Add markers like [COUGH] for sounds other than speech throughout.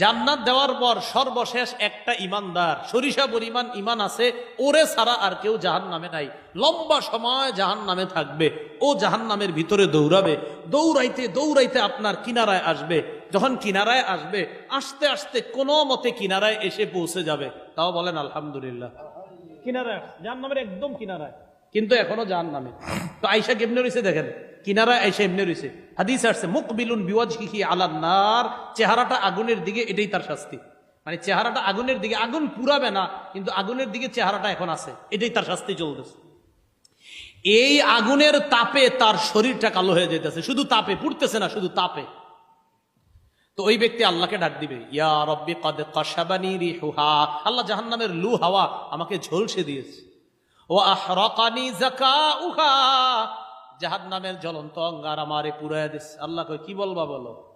জান্নাত দেওয়ার পর সর্বশেষ একটা ইমানদার সরিষা পরিমাণ ইমান আছে ওরে ছাড়া আর কেউ জাহান নামে নাই। লম্বা সময় জাহান নামে থাকবে ও জাহান নামের ভিতরে দৌড়াবে দৌড়াইতে দৌড়াইতে আপনার কিনারায় আসবে। যখন কিনারায় আসবে আস্তে আস্তে কোনো মতে কিনারায় এসে পৌঁছে যাবে। তাও বলেন আলহামদুলিল্লাহ। কিনারায় জাহান নামের একদম কিনারায়। কিন্তু এখনও জাহান নামে তো আইসা কেমনে রয়েছে দেখেন? কিনারায় আইসা এমনি রয়েছে হাদিস আসছে, মুকবিলুন বিওয়াজহিহি আলান্নার চেহারাটা আগুনের দিকে, এটাই তার শাস্তি। মানে চেহারাটা আগুনের দিকে, আগুন পুরাবে না, কিন্তু আগুনের দিকে চেহারাটা এখন আছে, এটাই তার শাস্তি চলতেছে। এই আগুনের তাপে তার শরীরটা কালো হয়ে যেতেছে শুধু তাপে, পুড়তেছে না, শুধু তাপে। তো ওই ব্যক্তি আল্লাহকে ডাক দিবে, ইয়া রব্বি কদ কশাবানি রিহুহা। আল্লাহ জাহান্নামের লু হাওয়া আমাকে ঝলসে দিয়েছে। ও আহরাকানি জাকাউহা জাহান্নামের জ্বলন্ত অঙ্গার আমারে পুরায় দিস আল্লাহ কই কি বলবা বলো?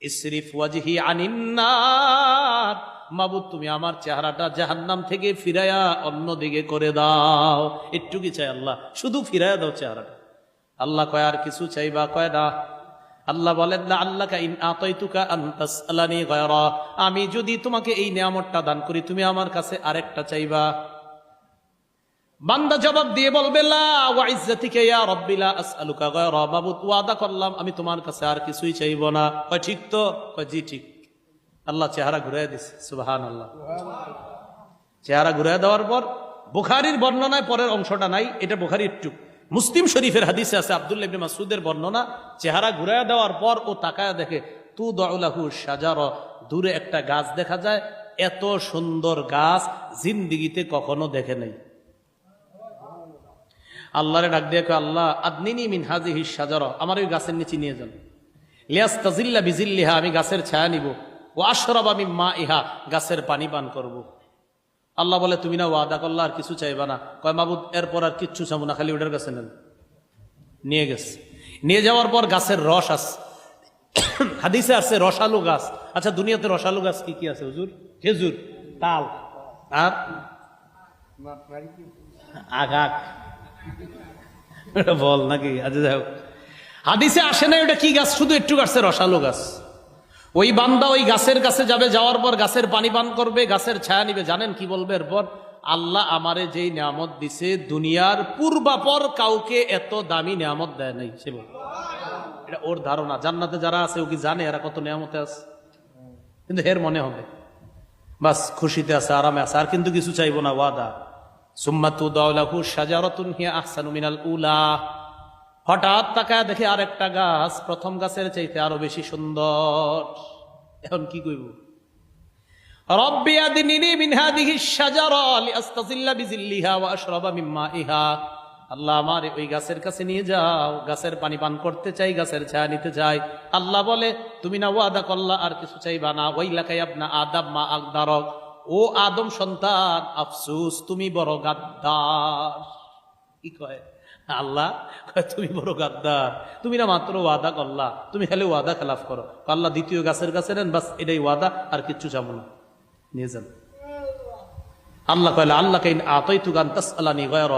ইসরিফ ওয়াজহি আনিন্নার মাবুদ, তুমি আমার চেহারাটা জাহান্নাম থেকে ফিরায়া অন্য দিকে করে দাও। একটু কি চাই আল্লাহ? শুধু ফিরায়া দাও চেহারাটা। আল্লাহ কয়, আর কিছু চাইবা? কয় না। আল্লাহ বলেন না আল্লাহ ইন আতাইতুকা আনতাস আলানি গয়রা। আমি যদি তোমাকে এই নিয়ামতটা দান করি, তুমি আমার কাছে আরেকটা চাইবা। বান্দা জবাব দিয়ে বলবে করলাম, আমি তোমার কাছে আর কিছুই চাইব না। ঠিক তো? জি, ঠিক। আল্লাহ চেহারা ঘুরে দিছে, সুবহানাল্লাহ। চেহারা ঘুরে দেওয়ার পর বুখারীর বর্ণনায় পরের অংশটা নাই, এটা বুখারী একটু। মুসলিম শরীফের হাদিসে আছে, আব্দুল্লাহ ইবনে মাসউদের বর্ণনা, চেহারা ঘুরে দেওয়ার পর ও তাকায় দেখে তু দাউলাহু সাজার দূরে একটা গাছ দেখা যায়, এত সুন্দর গাছ জিন্দিগিতে কখনো দেখে নাই। আল্লাহরে ডাক দিয়ে আল্লাহ, আদনিনি মিন হাজিহি সাজার আমার ওই গাছের নিচে নিয়ে যান। লিয়াস তাজিল্লা বিজিল্লিহা আমি গাছের ছায়া নিব। ও আশরব আমি মা ইহা গাছের পানি পান করব। আল্লাহ বলে, তুমি না ওয়াদা করলা আর কিছু চাইবা না। কয়, মাবুদ, এরপর আর কিচ্ছু চাবো না, খালি ওটার কাছে নেন। নিয়ে গেছে। নিয়ে যাওয়ার পর গাছের রস আছে [COUGHS] হাদিসে আছে রসালু গাছ। আচ্ছা দুনিয়াতে রসালু গাছ কি কি আছে, হুজুর? খেজুর, তাল, আর? আগাক। [LAUGHS] বল নাকি? আচ্ছা যাই হোক। হাদিসে আসে না ওটা কি গাছ? শুধু একটু গাছের রসালো গাছ। ওই বান্দা ওই গাছের কাছে যাবে, যাওয়ার পর গাছের পানি পান করবে, গাছের ছায়া নিবে। জানেন কি বলবে এরপর? আল্লাহ আমারে যেই নিয়ামত দিছে, দুনিয়ার পূর্বাপর কাউকে এত দামি নিয়ামত দেয় নাই, সে। এটা ওর ধারণা। জান্নাতে যারা আছে, ও কি জানে এরা কত নিয়ামতে আছে? কিন্তু এর মনে হবে। বাস, খুশিতে আছে, আরামে আছে, আর কিন্তু কিছু চাইব না, ওয়াদা। হঠাৎ তাকায় দেখে গাছ, প্রথম গাছের চাইতে আরও বেশি সুন্দর। এখন কি কইব? মাইহা আল্লাহ আমার ওই গাছের কাছে নিয়ে যাও। গাছের পানি পান করতে চাই, গাছের ছায়া নিতে চাই। আল্লাহ বলে, তুমি না ওয়াদা করলা, আর কিছু চাইবা না। ওইলাকাই আপনা আদাব মা আগদারক ও আদম সন্তান, আফসুস, তুমি বড় গাদ্দার। কি কয়? আল্লাহ তুমি বড় গাদ্দার। তুমি না মাত্র ওয়াদা করলা। তুমি খালি ওয়াদা খেলাফ করো। আল্লাহ দ্বিতীয় গাছের কাছে নেন, বাস এটাই ওয়াদা, আর কিচ্ছু চাবো না। নিয়ে যান। আল্লাহ কয়লা আল্লাহ আতই তুগান তাস আল্লাহ গয়র।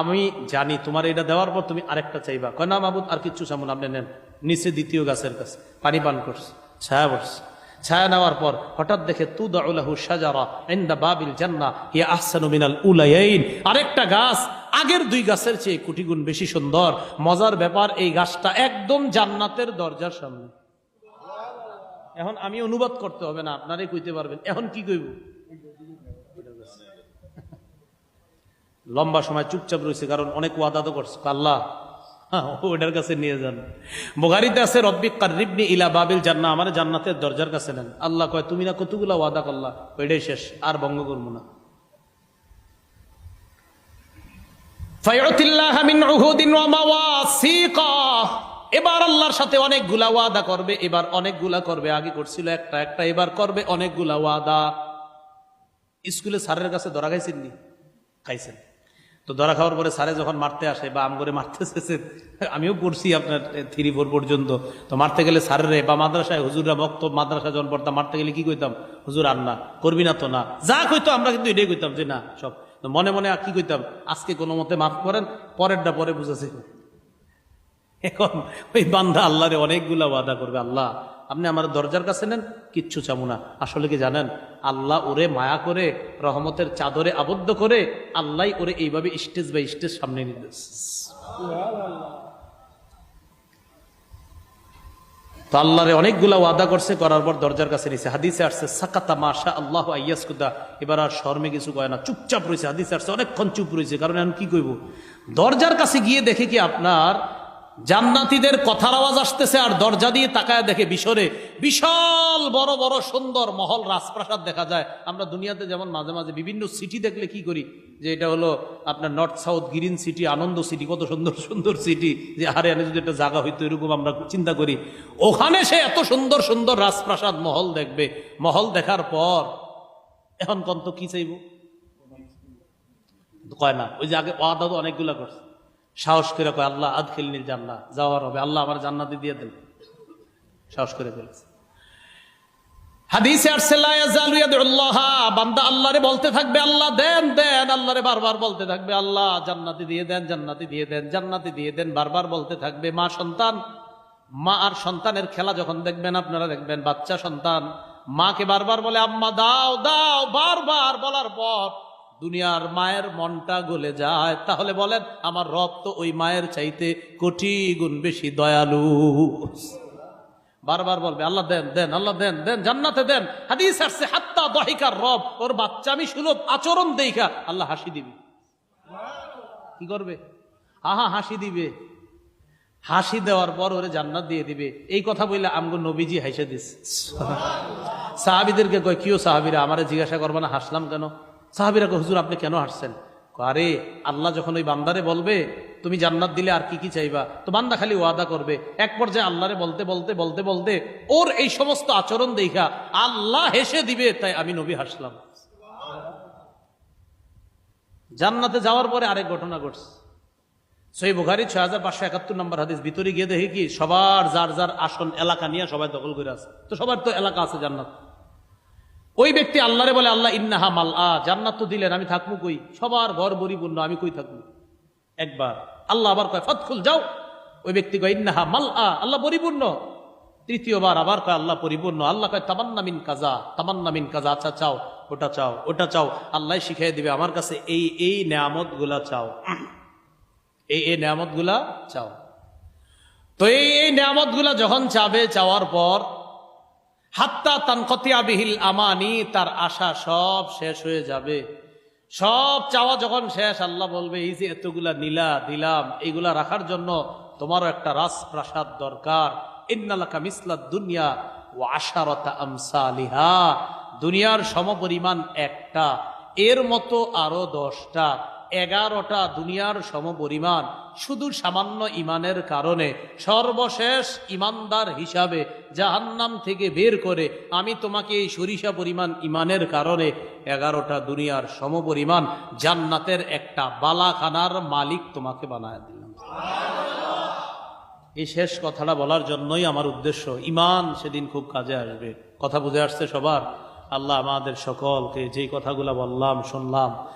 আমি জানি তোমার এটা দেওয়ার পর তুমি আরেকটা চাইবা। কয়, না মাবুদ, আর কিচ্ছু চাবো না, আপনি নেন। নিচে দ্বিতীয় গাছের কাছে, পানি পান করছে, ছায়া বসছে ছায়া নেওয়ার পর হঠাৎ দেখে তু দাউলাহু সাজারা বাবিল জান্নাহ হিয়া আহসানু মিনাল আরেকটা গাছ, আগের দুই গাছের চেয়ে কোটি গুণ বেশি সুন্দর। মজার ব্যাপার, এই গাছটা একদম জান্নাতের দরজার সামনে। এখন আমি অনুবাদ করতে হবে না, আপনারাই কইতে পারবেন। এখন কি কইব? লম্বা সময় চুপচাপ রয়েছে কারণ অনেক ওয়াদা তো করছে। আল্লাহ ওটার কাছে নিয়ে যান। বোগারিতে আছে রব্বিক কারিবনি ইলা বাবিল জান্না আমার জান্নাতের দরজার কাছে নেন। আল্লাহ কয়, তুমি না কতগুলা ওয়াদা করলা? ওইটাই শেষ, আর ভঙ্গ করব না। এবার আল্লাহর সাথে অনেকগুলা ওয়াদা করবে, এবার অনেকগুলা করবে। আগে করছিল একটা একটা, এবার করবে, অনেকগুলা ওয়াদা। স্কুলে স্যারের কাছে ধরা খাইছেন নি? খাইছেন। তো ধরা খাওয়ার পরে সারে যখন মারতে আসে বা আম করে মারতে এসেছে, আমিও পড়ছি আপনার থ্রি ফোর পর্যন্ত। তো মারতে গেলে সারেরে বা মাদ্রাসায় হুজুররা ভক্ত মাদ্রাসা যখন পড়তাম, মারতে গেলে কি কইতাম? হুজুর, আর না, করবি না তো না। যা কইতো আমরা কিন্তু এটাই কইতাম যে না, সব। মনে মনে আর কি কইতাম? আজকে কোনো মতে মাফ করেন, পরেরটা পরে বুঝেছি এখন ওই বান্দা আল্লাহরে অনেকগুলা ওয়াদা করবে, আল্লাহ, আপনি আমার দরজার কাছে নেন, কিচ্ছু চামু না। আসলে কি জানেন? আল্লাহ ওরে মায়া করে, রহমতের চাদরে আবদ্ধ করে আল্লাহ ওরে এইভাবে স্টেজ বাই স্টেজ সামনে নিতে তো আল্লাহরে অনেকগুলা ওয়াদা করছে, করার পর দরজার কাছে নিছে। হাদিসে আসছে, সাকাতা মাশা আল্লাহ আইয়াসকুদা। এবার আর শর্মে কিছু কয় না, চুপচাপ রয়েছে হাদিসে আসছে, অনেকক্ষণ চুপ রয়েছে কারণ এখন কি কইব? দরজার কাছে গিয়ে দেখে কি আপনার জান্নাতীদের কথার আওয়াজ আসতেছে আর দরজা দিয়ে তাকায় দেখে বিশরে বিশাল বড় বড় সুন্দর মহল রাজপ্রাসাদ দেখা যায়। আমরা দুনিয়াতে যেমন মাঝে মাঝে বিভিন্ন সিটি দেখলে কি করি? যে এটা হলো আপনার north south green city Ananda city কত সুন্দর সুন্দর সিটি যে আরে এনে যদি একটা জায়গা হইতো, এরকম আমরা চিন্তা করি। ওখানে সে এত সুন্দর সুন্দর রাজপ্রাসাদ মহল দেখবে। মহল দেখার পর এখন কন্ত কি চাইব? কয় না, ওই যে আগে অনেকগুলা করছে। সাহস করে কয়, আল্লাহ আদ খেলনির জান্না যাওয়ার হবে। আল্লাহ আমার জান্নাতি দিয়ে দেন। সাহস করে ফেলেছে। হাদিসে আসছে বান্দা আল্লাহরে বলতে থাকবে, আল্লাহ, দেন দেন। আল্লাহরে বারবার বলতে থাকবে, আল্লাহ, জান্নাতি দিয়ে দেন, জান্নাতি দিয়ে দেন, জান্নাতি দিয়ে দেন। বারবার বলতে থাকবে, মা সন্তান। মা আর সন্তানের খেলা যখন দেখবেন, আপনারা দেখবেন, বাচ্চা সন্তান। মাকে বারবার বলে, আম্মা, দাও দাও। বারবার বলার পর দুনিয়ার মায়ের মনটা গলে যায়। তাহলে বলেন, আমার রব তো ওই মায়ের চাইতে কোটি গুণ বেশি দয়ালু। বারবার বলবে, আল্লাহ দেন দেন, আল্লাহ দেন দেন, জান্নাতে দেন। হাদিস আসছে, হাত্তা দহিকার রব, ওর বাচ্চা আমি সুলভ আচরণ দেখা আল্লাহ হাসি দিবি। কি করবে? আহা, হাসি দিবে। হাসি দেওয়ার পর ওরে জান্নাত দিয়ে দিবে। এই কথা বললে আমগো নবীজি হাসে দিস। সাহাবিদেরকে কয়, কিও সাহাবিরা, আমারে জিজ্ঞাসা করবে না, হাসলাম কেন? সাহাবিরা হুজুর, আপনি কেন হাসছেন আরে, আল্লাহ যখন ওই বান্দারে বলবে, তুমি জান্নাত দিলে আর কি কি চাইবা? তো বান্দা খালি ওয়াদা করবে। এক পর্যায়ে আল্লাহরে বলতে বলতে বলতে বলতে ওর এই সমস্ত আচরণ দেখা আল্লাহ হেসে দিবে, তাই আমি নবী হাসলাম। জান্নাতে যাওয়ার পরে আরেক ঘটনা ঘটছে। সই বুখারি ছয় হাজার পাঁচশো একাত্তর নম্বর হাদিস ভিতরে গিয়ে দেখি কি, সবার যার যার আসন এলাকা নিয়ে সবাই দখল করে আছে। তো সবার তো এলাকা আছে জান্নাত। ওই ব্যক্তি আল্লাহরে বলে, আল্লাহ ইন্নাহা মাল আ জান্নাত তো দিলেন, আমি থাকব কই? সবার ঘর পরিপূর্ণ, আমি কই থাকব? একবার আল্লাহ আবার কয় ফতখুল যাও। ওই ব্যক্তি কয়, ইন্নাহা মাল আ আল্লাহ পরিপূর্ণ। তৃতীয়বার আবার কয়, আল্লাহ পরিপূর্ণ। আল্লাহ কয়, তামান্না মিন কাজা তামান্না মিন কাজা আচ্ছা চাও, ওটা চাও ওটা চাও। আল্লাহ শিখাই দিবে, আমার কাছে এই এই নেয়ামতগুলা চাও। এই এই নেয়ামতগুলা চাও। তো এই এই নেয়ামতগুলা যখন চাবে, চাওয়ার পর হাত্তা তানকতিয়া বিহিল আমানি, তার আশা সব শেষ হয়ে যাবে। সব চাওয়া যখন শেষ, আল্লাহ বলবে, এই যে এতগুলা নীলা দিলাম এইগুলা রাখার জন্য তোমারও একটা রাজপ্রাসাদ দরকার। ইন্নালাকা মিসলাদ দুনিয়া ও আশারতা আমসালিহা। দুনিয়ার সমপরিমাণ একটা, এর মতো আরও দশটা। এগারোটা দুনিয়ার সমপরিমাণ, শুধু সামান্য ইমানের কারণে। সর্বশেষ ইমানদার হিসাবে জাহান্নাম থেকে বের করে আমি তোমাকে এই সরিষা পরিমাণ ইমানের কারণে এগারোটা দুনিয়ার সমপরিমাণ জান্নাতের একটা বালাখানার মালিক তোমাকে বানায় দিলাম। এই শেষ কথাটা বলার জন্যই আমার উদ্দেশ্য, ইমান সেদিন খুব কাজে আসবে। কথা বুঝে আসছে সবার? আল্লাহ আমাদের সকলকে যেই কথাগুলো বললাম, শুনলাম